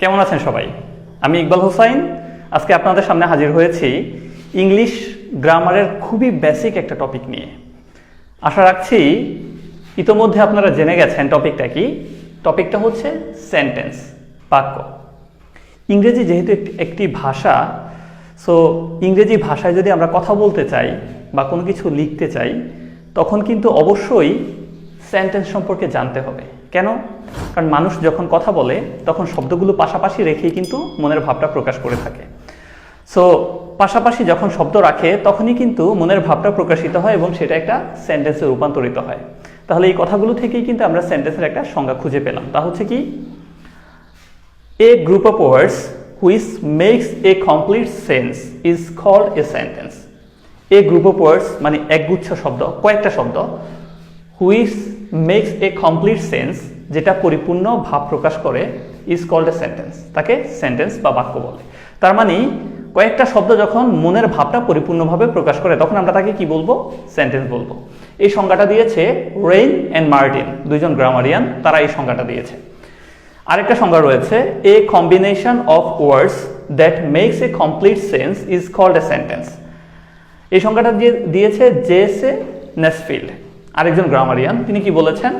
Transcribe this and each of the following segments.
কেমন আছেন সবাই? আমি ইকবাল হোসাইন। আজকে আপনাদের সামনে হাজির হয়েছি ইংলিশ গ্রামারের খুবই বেসিক একটা টপিক নিয়ে। আশা রাখছি ইতোমধ্যে আপনারা জেনে গেছেন টপিকটা কি। টপিকটা হচ্ছে সেন্টেন্স বাক্য। ইংরেজি যেহেতু একটি ভাষা সো ইংরেজি ভাষায় যদি আমরা কথা বলতে চাই বা কোনো কিছু লিখতে চাই, তখন কিন্তু অবশ্যই সেন্টেন্স সম্পর্কে জানতে হবে। কেন? কারণ মানুষ যখন কথা বলে, তখন শব্দগুলো পাশাপাশি রেখেই কিন্তু মনের ভাবটা প্রকাশ করে থাকে। সো পাশাপাশি যখন শব্দ রাখে, তখনই কিন্তু মনের ভাবটা প্রকাশিত হয় এবং সেটা একটা সেন্টেন্সে রূপান্তরিত হয়। তাহলে এই কথাগুলো থেকেই কিন্তু আমরা সেন্টেন্সের একটা সংজ্ঞা খুঁজে পেলাম। তা হচ্ছে কি? A group of words which makes a complete sense is called a sentence. A group of words মানে একগুচ্ছ শব্দ, কয়েকটা শব্দ, which makes a complete sense যেটা পরিপূর্ণ ভাব প্রকাশ করে ইজ called এ সেন্টেন্স তাকে সেন্টেন্স বা বাক্য বলে। তার মানে কয়েকটা শব্দ যখন মনের ভাবটা পরিপূর্ণভাবে প্রকাশ করে, তখন আমরা তাকে কি বলব? সেন্টেন্স বলব। এই সংজ্ঞাটা দিয়েছে রেইন অ্যান্ড মার্টিন দুইজন গ্রামারিয়ান তারা এই সংজ্ঞাটা দিয়েছে। আরেকটা সংজ্ঞা রয়েছে a combination of words that makes a complete sense is called a sentence এই সংজ্ঞাটা দিয়ে, দিয়েছে জেসে নেসফিল্ড আরেকজন গ্রামারিয়ান তিনি কি বলেছেন?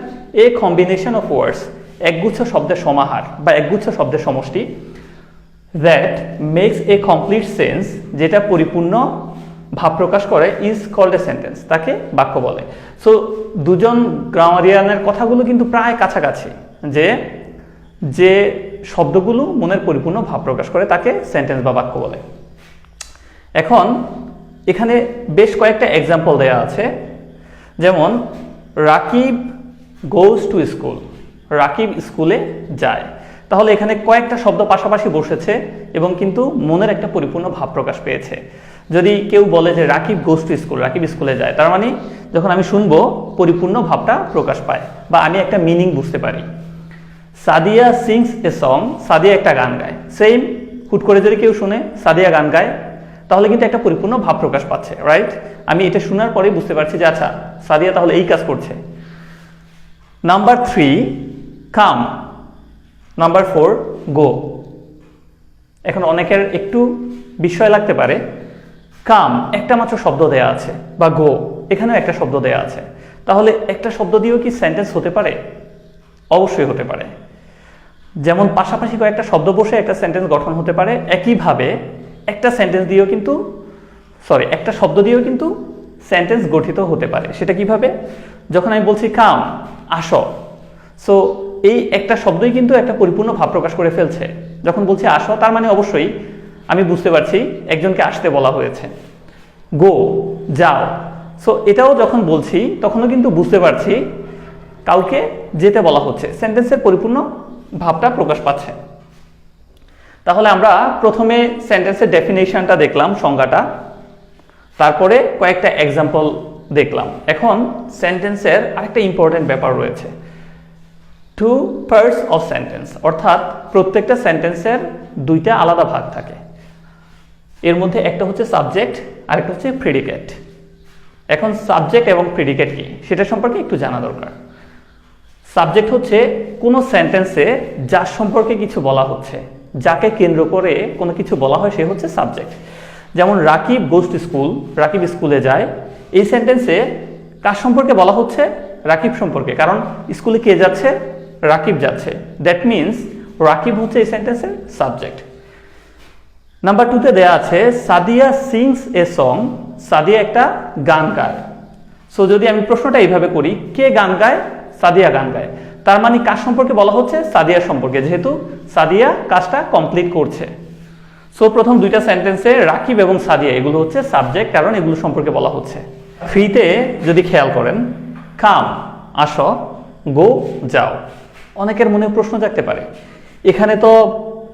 এ কম্বিনেশন অফ ওয়ার্ডস একগুচ্ছ শব্দের সমাহার বা একগুচ্ছ শব্দের সমষ্টি that makes a complete sense যেটা পরিপূর্ণ ভাব প্রকাশ করে ইজ কল্ড এ সেন্টেন্স তাকে বাক্য বলে। সো দুজন গ্রামারিয়ানের কথাগুলো কিন্তু প্রায় কাছাকাছি, যে যে শব্দগুলো মনের পরিপূর্ণ ভাব প্রকাশ করে, তাকে সেন্টেন্স বা বাক্য বলে। এখন, এখানে বেশ কয়েকটা এক্সাম্পল দেয়া আছে। যেমন, Rakib goes to school Rakib স্কুলে যায়। তাহলে এখানে কয়েকটা শব্দ পাশাপাশি বসেছে এবং কিন্তু মনের একটা পরিপূর্ণ ভাব প্রকাশ পেয়েছে। যদি কেউ বলে যে Rakib goes to school Rakib স্কুলে যায়, তার মানে যখন আমি শুনব, পরিপূর্ণ ভাবটা প্রকাশ পায় বা আমি একটা মিনিং বুঝতে পারি। Sadia sings a song Sadia একটা গান গায়। সেম হুট করে যদি কেউ শুনে, সাদিয়া গান গায় তাহলে কিন্তু একটা পরিপূর্ণ ভাব প্রকাশ পাচ্ছে রাইট আমি এটা শোনার পরেই বুঝতে পারছি যে আচ্ছা সাদিয়া তাহলে এই কাজ করছে। Number three come number four go এখন অনেকের একটু বিস্ময় লাগতে পারে। কাম একটা মাত্র শব্দ দেয়া আছে, বা গো এখানেও একটা শব্দ দেয়া আছে। তাহলে একটা শব্দ দিয়েও কি সেন্টেন্স হতে পারে? অবশ্যই হতে পারে। যেমন পাশাপাশি কয়েকটা শব্দ বসে একটা সেন্টেন্স গঠন হতে পারে। একইভাবে একটা সেন্টেন্স দিয়েও কিন্তু সরি একটা শব্দ দিয়েও কিন্তু সেন্টেন্স গঠিত হতে পারে। সেটা কীভাবে? যখন আমি বলছি, কাম, আসো। সো এই একটা শব্দই কিন্তু একটা পরিপূর্ণ ভাব প্রকাশ করে ফেলছে। যখন বলছি, আসো, তার মানে অবশ্যই আমি বুঝতে পারছি একজনকে আসতে বলা হয়েছে। গো, যাও। সো এটাও যখন বলছি, তখনও কিন্তু বুঝতে পারছি কাউকে যেতে বলা হচ্ছে। সেন্টেন্সের পরিপূর্ণ ভাবটা প্রকাশ পাচ্ছে। তাহলে আমরা প্রথমে সেন্টেন্সের ডেফিনেশনটা দেখলাম, সংজ্ঞাটা। তারপরে কয়েকটা এক্সাম্পল দেখলাম। এখন সেন্টেন্সের আরেকটা ইম্পর্টেন্ট ব্যাপার রয়েছে। টু পার্টস অফ সেন্টেন্স অর্থাৎ প্রত্যেকটা সেন্টেন্সের দুইটা আলাদা ভাগ থাকে। এর মধ্যে একটা হচ্ছে সাবজেক্ট আর একটা হচ্ছে প্রিডিকেট এখন সাবজেক্ট এবং প্রিডিকেট কি? সেটা সম্পর্কে একটু জানা দরকার। সাবজেক্ট হচ্ছে কোনো সেন্টেন্সে যার সম্পর্কে কিছু বলা হচ্ছে। যাকে কেন্দ্র করে কোনো কিছু বলা হয়, সে হচ্ছে সাবজেক্ট। যেমন Rakib goes to school, Rakib স্কুলে যায়। এই সেন্টেন্সে কার সম্পর্কে বলা হচ্ছে? রাকিব সম্পর্কে। কারণ স্কুলে কে যাচ্ছে? রাকিব যাচ্ছে। দ্যাট মিন্স রাকিব হচ্ছে এই সেন্টেন্সের সাবজেক্ট। নাম্বার টুতে দেয়া আছে, Sadia sings a song Sadia একটা গান গায়। সো যদি আমি প্রশ্নটা এইভাবে করি, কে গান গায়? সাদিয়া গান গায়। তার মানে কাজ সম্পর্কে বলা হচ্ছে সাদিয়া সম্পর্কে, যেহেতু সাদিয়া কাজটা কমপ্লিট করছে। সো প্রথম দুইটা সেন্টেন্সে রাকিব এবং সাদিয়া, এগুলো হচ্ছে সাবজেক্ট কারণ এগুলো সম্পর্কে বলা হচ্ছে। ফ্রিতে যদি খেয়াল করেন, কাম, আসো, গো, যাও। অনেকের মনে প্রশ্ন জাগতে পারে। এখানে তো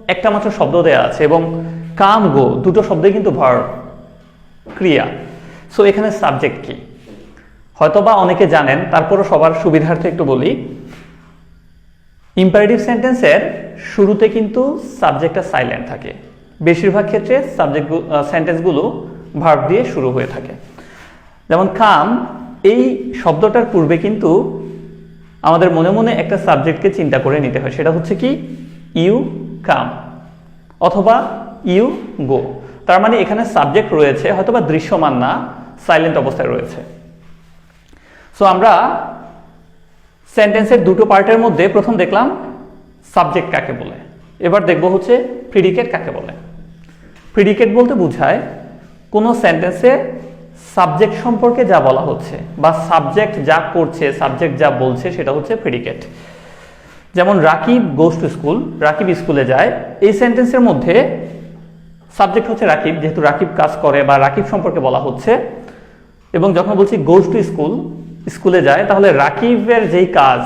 একটা মাত্র শব্দ দেয়া আছে এবং কাম, গো দুটো শব্দই কিন্তু ভার ক্রিয়া। সো এখানে সাবজেক্ট কি? হয়তোবা অনেকে জানেন, তারপরও সবার সুবিধার্থে একটু বলি। ইম্পারেটিভ সেন্টেন্সের শুরুতে কিন্তু সাবজেক্টটা সাইলেন্ট থাকে। বেশিরভাগ ক্ষেত্রে সাবজেক্ট সেন্টেন্সগুলো ভার্ব দিয়ে শুরু হয়ে থাকে। যেমন কাম এই শব্দটার পূর্বে কিন্তু আমাদের মনে মনে একটা সাবজেক্টকে চিন্তা করে নিতে হয়। সেটা হচ্ছে কি? ইউ কাম অথবা ইউ গো তার মানে এখানে সাবজেক্ট রয়েছে, হয়তোবা দৃশ্যমান না সাইলেন্ট অবস্থায় রয়েছে। সো আমরা সেন্টেন্সের দুটো পার্টের মধ্যে প্রথম দেখলাম সাবজেক্ট কাকে বলে। এবার দেখব হচ্ছে প্রিডিকেট কাকে বলে। প্রিডিকেট বলতে বোঝায় কোনো সেন্টেন্সে সাবজেক্ট সম্পর্কে যা বলা হচ্ছে বা সাবজেক্ট যা করছে, সাবজেক্ট যা বলছে সেটা হচ্ছে প্রিডিকেট যেমন Rakib goes to school Rakib স্কুলে যায়, এই সেন্টেন্সের মধ্যে সাবজেক্ট হচ্ছে রাকিব, যেহেতু রাকিব কাজ করে বা রাকিব সম্পর্কে বলা হচ্ছে। এবং যখন বলছি গোস টু স্কুল স্কুলে যায়, তাহলে রাকিবের যেই কাজ,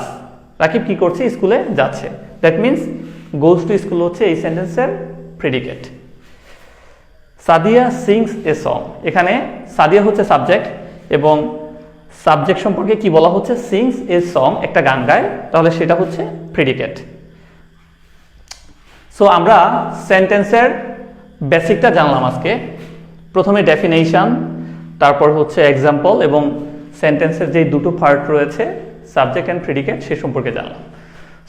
রাকিব কি করছে? স্কুলে যাচ্ছে। That means goes to school হচ্ছে এই সেন্টেন্সের predicate Sadia sings a song এখানে সাদিয়া হচ্ছে সাবজেক্ট এবং সাবজেক্ট সম্পর্কে কি বলা হচ্ছে? সিংস এ সং একটা গান গায়, তাহলে সেটা হচ্ছে প্রেডিকেট সো আমরা সেন্টেন্সের বেসিকটা জানলাম আজকে। প্রথমে ডেফিনেশন তারপর হচ্ছে এক্সাম্পল এবং সেন্টেন্সের যে দুটো পার্ট রয়েছে সাবজেক্ট অ্যান্ড প্রেডিকেট সে সম্পর্কে জানলাম।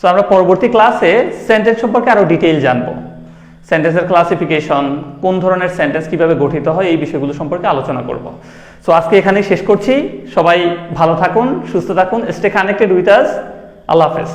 সো আমরা পরবর্তী ক্লাসে সেন্টেন্স সম্পর্কে আরও ডিটেইল জানব। সেন্টেন্সের ক্লাসিফিকেশন কোন ধরনের সেন্টেন্স কীভাবে গঠিত হয়, এই বিষয়গুলো সম্পর্কে আলোচনা করব। সো আজকে এখানে শেষ করছি। সবাই ভালো থাকুন, সুস্থ থাকুন। স্টে কানেক্টেড উইথ আস আল্লাহ হাফেজ।